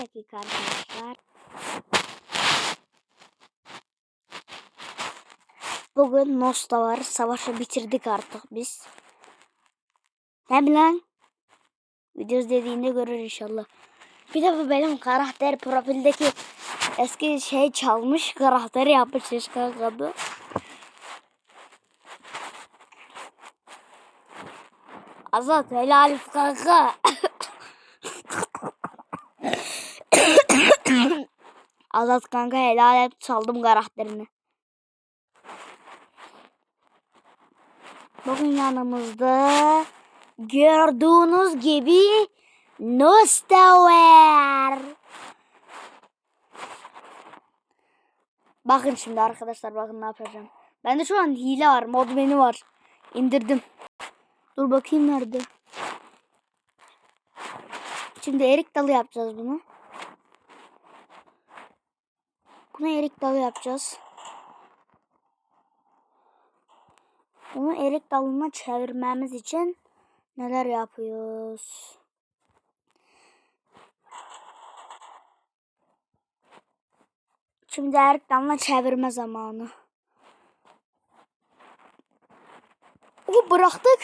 dakika arkadaşlar. Bugün Nosta var. Savaşı bitirdik artık biz. Ne bileyim? Videos dediğinde görür inşallah. Bir de bu benim karakter profildeki eski şey çalmış karakteri yapmış Yaşkan kadın. Azat helal kanka. Azat kanka helal et çaldım karakterini. Bugün yanımızda gördüğünüz gibi Nosta var. Bakın şimdi arkadaşlar bakın ne yapacağım. Bende şu an hile var. Mod menü var. İndirdim. Dur bakayım nerede. Şimdi erik dalı yapacağız bunu. Bunu erik dalı yapacağız. Bunu erik dalına çevirmemiz için neler yapıyoruz? Şimdi erik dalına çevirme zamanı. O bıraktık.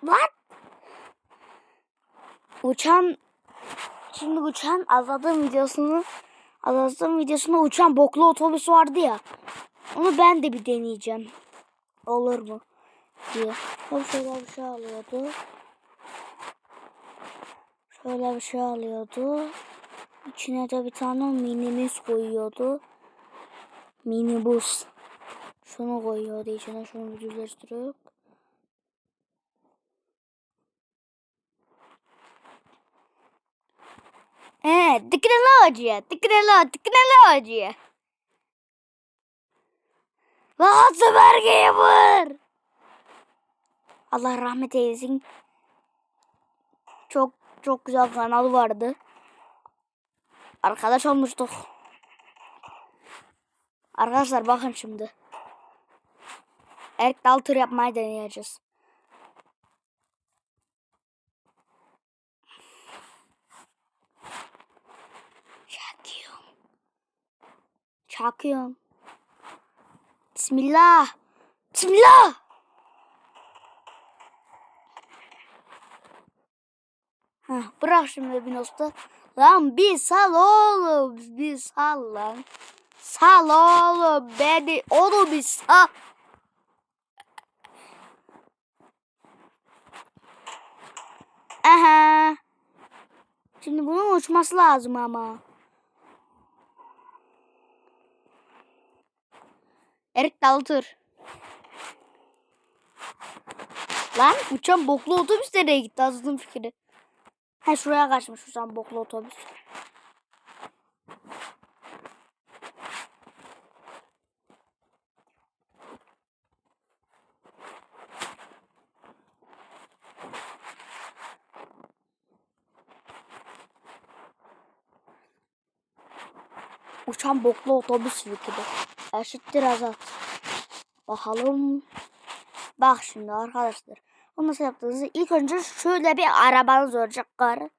What? Uçan şimdi uçan azadığım videosunu azadığım videosunda uçan boklu otobüs vardı ya. Onu ben de bir deneyeceğim. Olur mu? diye. Hop şöyle bir şey alıyordu. Şöyle bir şey alıyordu. İçine de bir tane minibüs koyuyordu. Minibüs. Şunu koyuyordu içine. Şunu bir düzleştiriyor. Teknoloji, teknoloji, teknoloji. Nasıl belgeyi var? Allah rahmet eylesin. Çok çok güzel kanal vardı. Arkadaş olmuştuk. Arkadaşlar bakın şimdi. Erik dal tur yapmayı deneyeceğiz. Çakıyorum. Çakıyorum. Bismillah. Bismillah. Heh, bırak şimdi bir usta. Lan bir sal oğlum. Bir sal lan. Sal oğlum beni. Onu bir sal. Aha. Şimdi bunun uçması lazım ama. Erik Daltır. Lan uçan boklu otobüs nereye gitti azızın fikri. Ha şuraya kaçmış uçan boklu otobüs. Uçan boklu otobüs fikri. Eşittir azat. Bakalım. Bak şimdi arkadaşlar. Bunu nasıl yaptığınızı ilk önce şöyle bir arabanız olacak karı.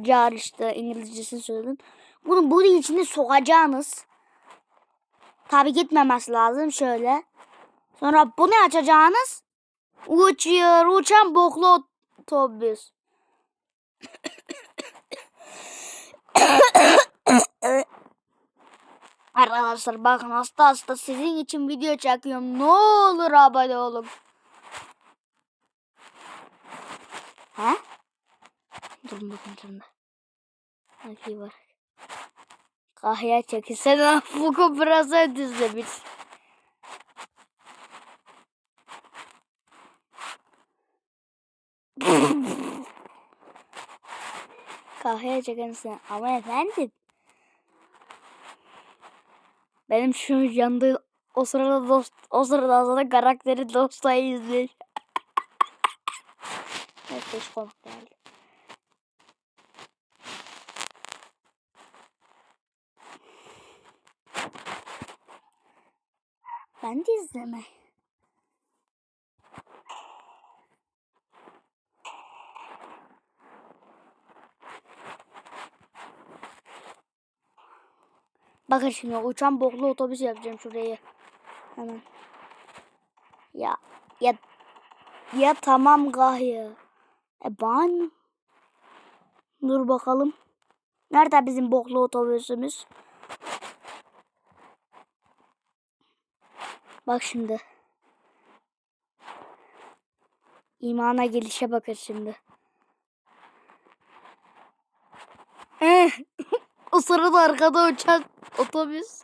Car işte İngilizcesini söyledim. Bunu bunun içine sokacağınız. Tabi gitmemesi lazım şöyle. Sonra bunu açacağınız. Uçuyor uçan boklu otobüs. Arkadaşlar bakın hasta hasta sizin için video çekiyorum. Ne olur abone olun. Ha? Durun bakın durun. Hadi var. Kahya çekilsene. Fuku biraz düzlemiş. Kahya çekilsene. Ama efendim. Benim şu yanında o sırada dost o sırada sonra karakteri dostayı izliyor. evet beş konuk geldi. Ben de izleme. Bakın şimdi uçan boklu otobüs yapacağım şuraya. Hemen. Ya ya ya tamam gahi. E ben Dur bakalım. Nerede bizim boklu otobüsümüz? Bak şimdi. İmana gelişe bakın şimdi. Eh, o sırada arkada uçan otobüs.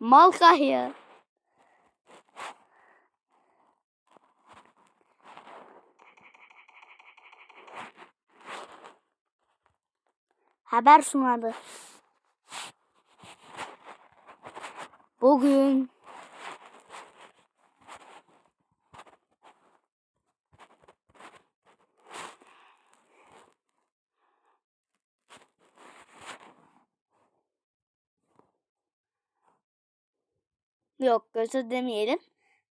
Mal kahya. Haber sunadı. Bugün Yok götür demeyelim.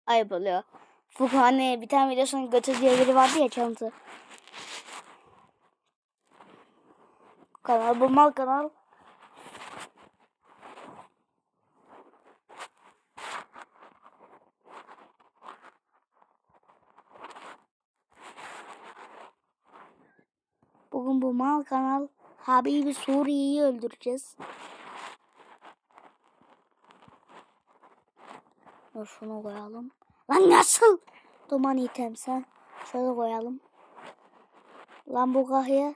Ayıp oluyor. Fuku hani bir tane videosunun götür diye biri vardı ya çalıntı. Kanal bu mal kanal. Bugün bu mal kanal Habibi Suriye'yi öldüreceğiz. Dur şunu koyalım. Lan nasıl? Duman item sen. Şöyle koyalım. Lan bu kahya.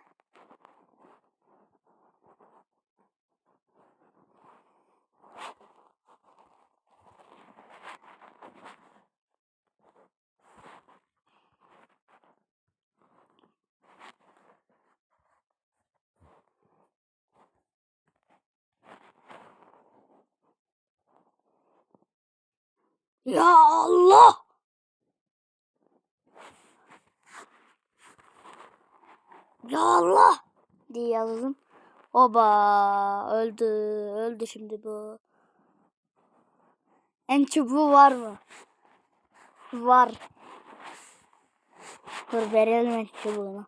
Ya Allah! Ya Allah! diye yazdım. Oba öldü. Öldü şimdi bu. En çubuğu var mı? Var. Dur verelim en çubuğunu.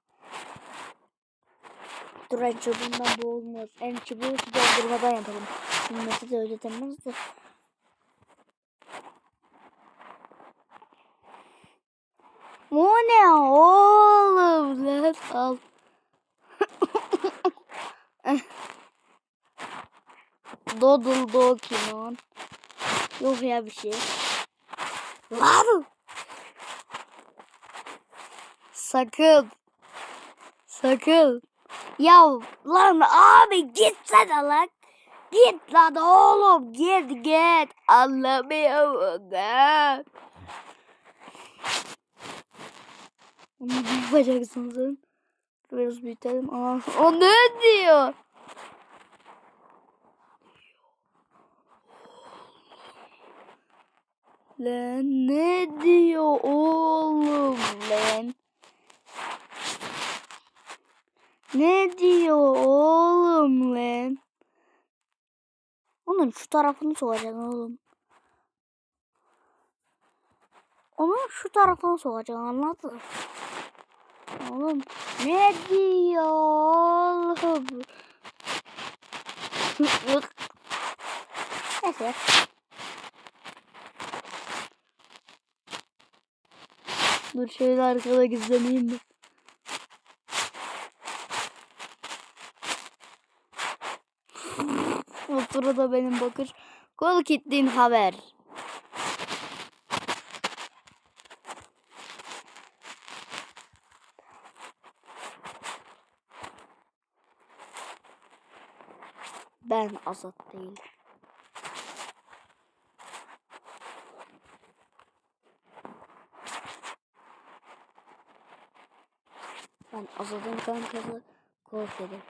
Dur en çubuğundan bu. En çubuğu doldurmadan yapalım. Bilmesi de öyle demez O ne oğlum lan al. Dodul Dokinon. Yok ya bir şey. Lan! Sakın. Sakın. Ya lan abi gitsene lan. Git lan oğlum git git. Anlamıyorum lan. Onu yapacaksın sen. Biraz büyütelim. Aa, o ne diyor? Lan ne diyor oğlum lan? Ne diyor oğlum lan? Onun şu tarafını sokacaksın oğlum. Onun şu tarafını sokacaksın anladın mı? Oğlum ne diyor? Neyse. Dur şöyle arkada gizleneyim mi? O sırada benim bakış. Kol kitlin haber. Ben Azat değilim. Ben Azat'ın kankası korkuyorum.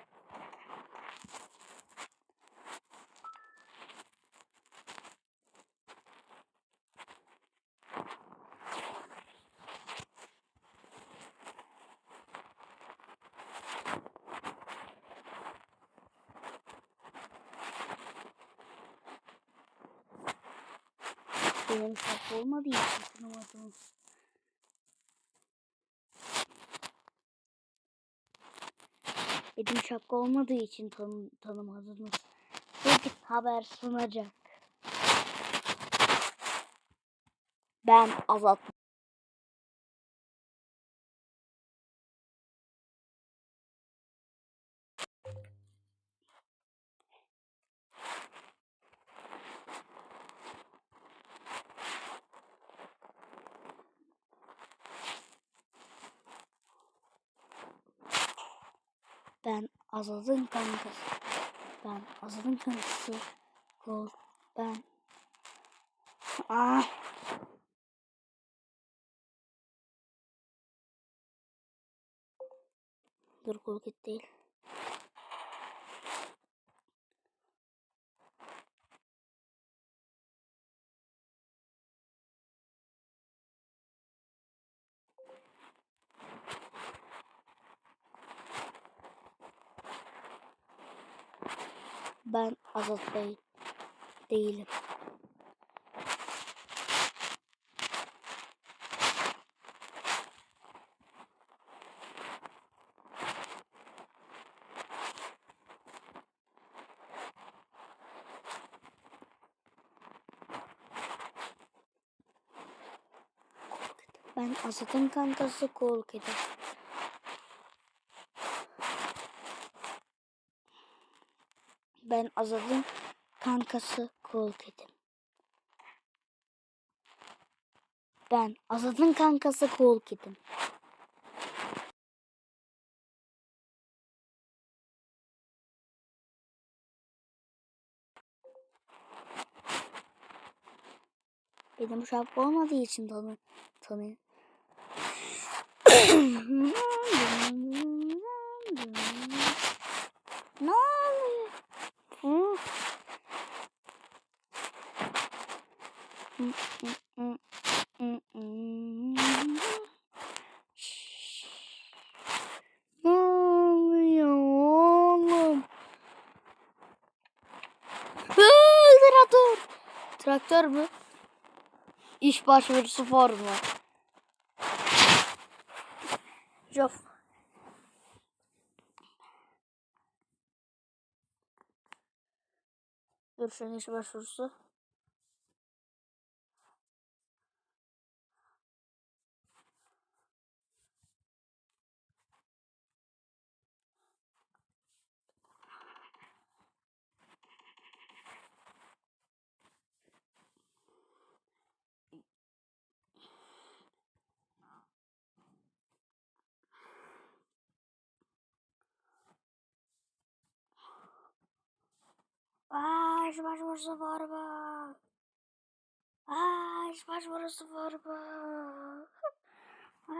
Benim şap olmadığı için tanımadım. Elim şapka olmadığı için tan tanımadınız. Git haber sunacak. Ben Azat. Ben Azat'ın kankası. Ben Azat'ın kankası. Kol. Ben. Ah. Dur kol git değil. Ben Azat Bey değilim. Ben Azat'ın kankası Cool Ben Azat'ın kankası Cool Kedi. Ben Azat'ın kankası Cool Kedi'm. Benim şapka olmadığı için tanı tanı. Ne. Traktör mü? İş başvurusu formu. Jof. Görüşen iş başvurusu. Aa, iş başvurusu formu. Aa, iş başvurusu formu. Aa,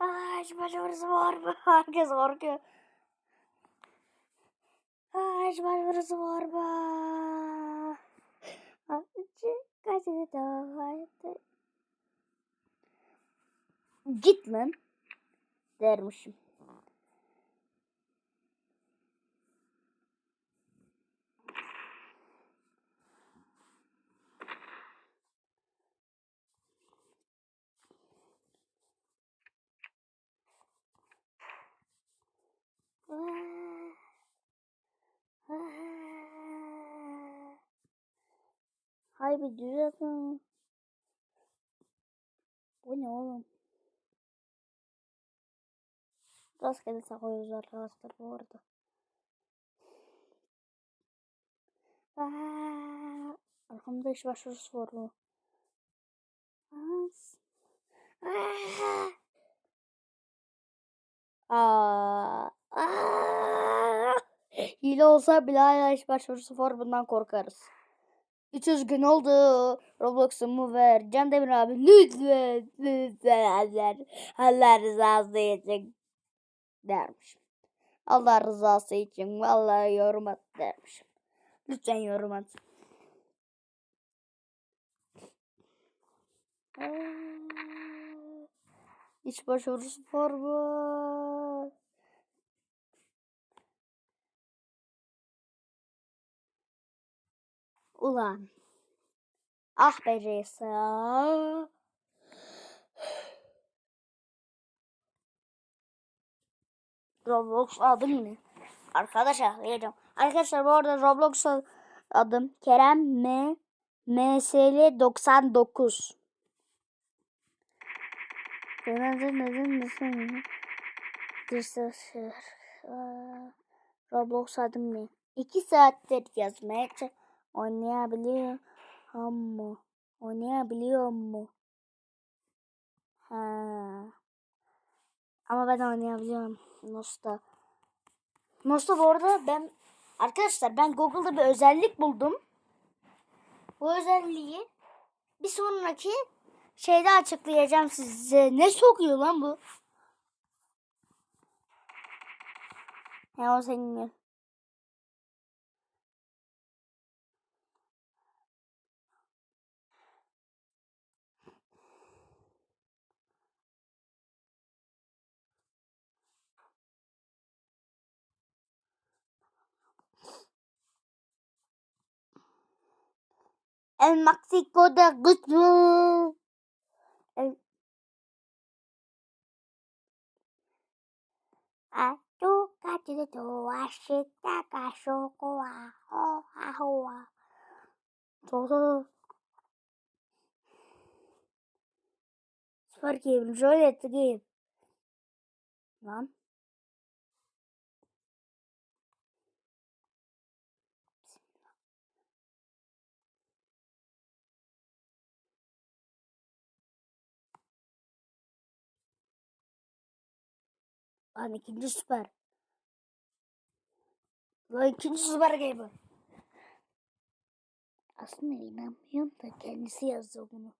aa, iş başvurusu formu. Herkes korkuyor. Aa, iş başvurusu formu. Acı kaçını da hayatta. Git lan. Dermişim. Düzeltin. Bu ne oğlum? Rastgele takıyoruz arkadaşlar bu arada. Aa, arkamda iş başvurusu var mı? Aa, aa. Hile olsa bile hala iş başvurusu formundan korkarız. 300 gün oldu. Roblox'umu ver. Can Demir abi lütfen. Lütfen Allah, Allah rızası için dermişim. Allah rızası için vallahi yorum at dermişim. Lütfen yorum at. İş başvurusu formu. Ulan. Ah be Reysa. Roblox adım ne? Arkadaşlar diyeceğim. Arkadaşlar bu arada Roblox adım Kerem M MSL 99. Neden neden neden Roblox adım ne? İki saattir yazmaya ç- oynayabiliyor mu? Oynayabiliyor mu? Ha. Ama ben oynayabiliyorum. Nosta. Nosta bu arada ben arkadaşlar ben Google'da bir özellik buldum. Bu özelliği bir sonraki şeyde açıklayacağım size. Ne sokuyor lan bu? He o senin. en Mexico de Guzmán. A tu kati to a shita ka a ho a ho a. To to. For. Enjoy that game. Mom? Lan ikinci süper. Lan ikinci süper game. Aslında inanmıyorum da kendisi yazdı bunu.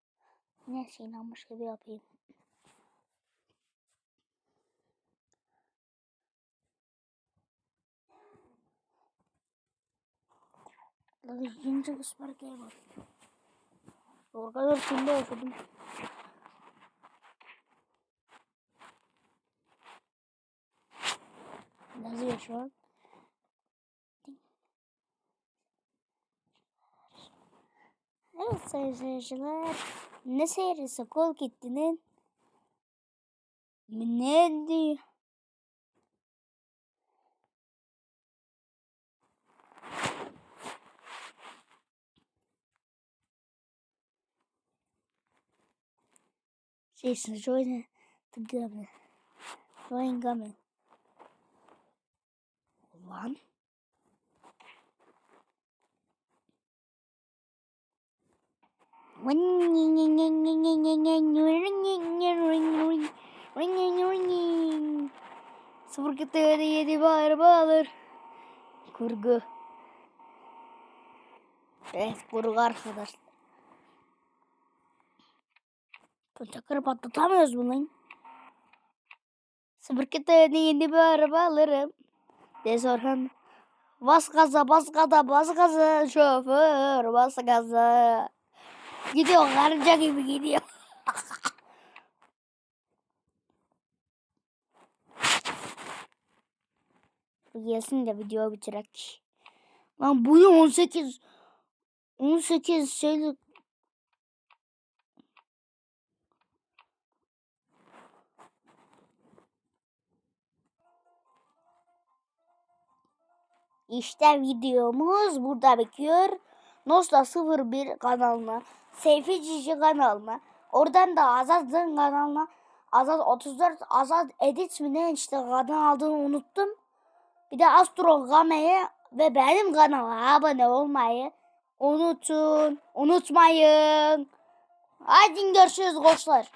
Neyse inanmış gibi yapayım. Lan ikinci süper game. O kadar filmde yaşadım. Yazıyor şu an? Evet sayın seyirciler. Ne seyresi kol gittinin? Ne diyor? Jason, join the government. Join government. Lan. Sıfır kıtları yedi bağır bağır. Kurgu. Evet kurgu arkadaşlar. Çakırı patlatamıyoruz bunu. Sıfır kıtları yedi bağır bağırım. De Sorhan. Bas gaza bas gaza bas gaza şoför bas gaza. Gidiyor karınca gibi gidiyor. Gelsin de video bitirek. Lan bu ne 18 18 şeylik İşte videomuz burada bitiyor. Nosta 01 kanalına, Seyfi Cici kanalına, oradan da Azat'ın kanalına, Azat 34, Azat Edit mi ne işte kanal adını unuttum. Bir de Astro Game'ye ve benim kanala abone olmayı unutun, unutmayın. Haydi görüşürüz koçlar.